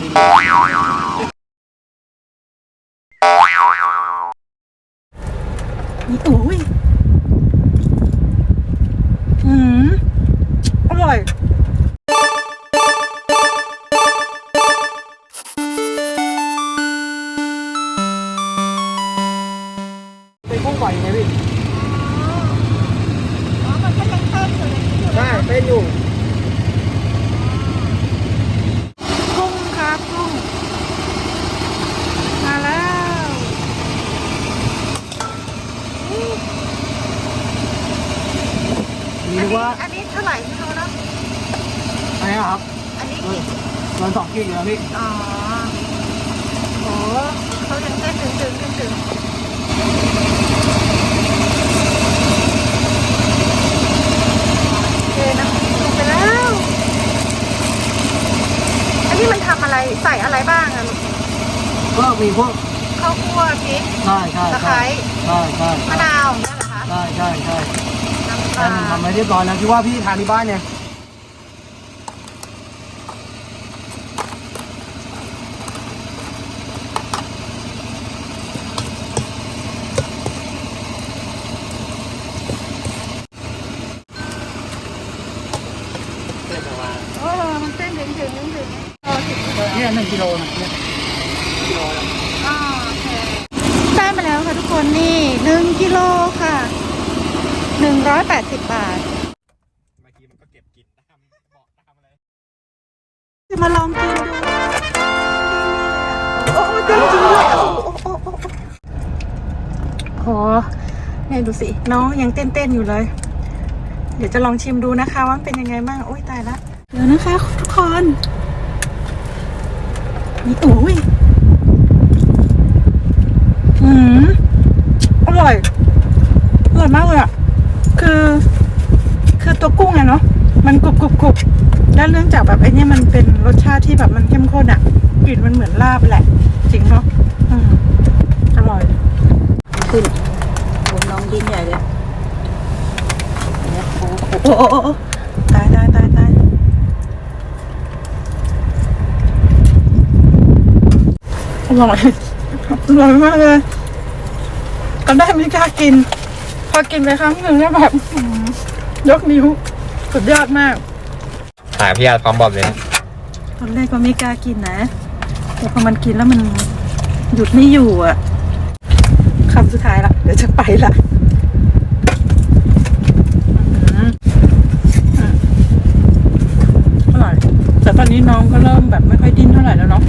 นี่อุ้ยอืมอร่อย เป็นกุ้งฝอยไงพี่ อ๋อมันก็ยังเต้นอยู่ในนี้อยู่ใช่เต้นอยู่ กุ้งครับกุ้ง มาแล้ว มีว่าอันนี้เท่าไหร่ไม่รู้เนอะอันนี้ครับอันนี้กี่มันสองขีดแล้วพี่อ๋อโหเขายังเต้นถึงถึงถึงถึงโอเคนะลงไปแล้ว อันนี้มันทำอะไรใส่อะไรบ้างอะลูกก็มีพวกข้าวคั่วพริกใช่ใช่ตะไคร้ใช่ใช่มะนาวนั่นเหรอคะ ใช่ใช่ใช่น้ำ ปใช่ลามันทำมาเรียบร้อยแล้วที่ว่าพี่ทานที่บ้านเนี่ยโอ้มันเต้นถึงถึงถึงถึงโอ้ถึงเนี่ยหนึ่งกิโลนะเนี่ยอ๋อโอเคได้มาแล้วค่ะทุกคนนี่หนึ่งกิโลค่ะ หนึ่งร้อยแปดสิบบาทเมื่อกี้มันก็เก็บกินตามเบาะตามอะไรจะมาลองกินดูโอ้โหจริงจริงด้วยโอ้โหเนี่ยดูสิน้องยังเต้นๆอยู่เลย เดี๋ยวจะลองชิมดูนะคะว่าเป็นยังไงบ้างโอ้ยตายละเดี๋ยวนะคะทุกคนนี่โอ้ยอืมอร่อย อร่อยมากเลยอะ คือ คือตัวกุ้งอะ เนาะมันกรุบกรุบกรุบแล้วเนื่องจากแบบไอ้เนี่ยมันเป็นรสชาติที่แบบมันเข้มข้นอะกลิ่นมันเหมือนลาบแหละ จริงเนาะอืมอร่อย ขึ้นโอ้น้องดิ้นใหญ่เลยโอ้โอ้โอ้โอ้ตายตายตายตายอร่อยอร่อยมากเลยตอนแรกไม่กล้ากิน พอกินไปครั้งหนึ่งแล้วแบบอื้อหือยกนิ้ว สุดยอดมากถ่ายพี่อาร์ตพร้อมบอบเลยนะตอนแรกก็ไม่กล้ากินนะ แต่พอมันกินแล้วมันหยุดไม่อยู่อะคำสุดท้ายละเดี๋ยวจะไปละอื้อหืออืมอร่อยแต่ตอนนี้น้องก็เริ่มแบบไม่ค่อยดิ้นเท่าไหร่แล้วเนาะ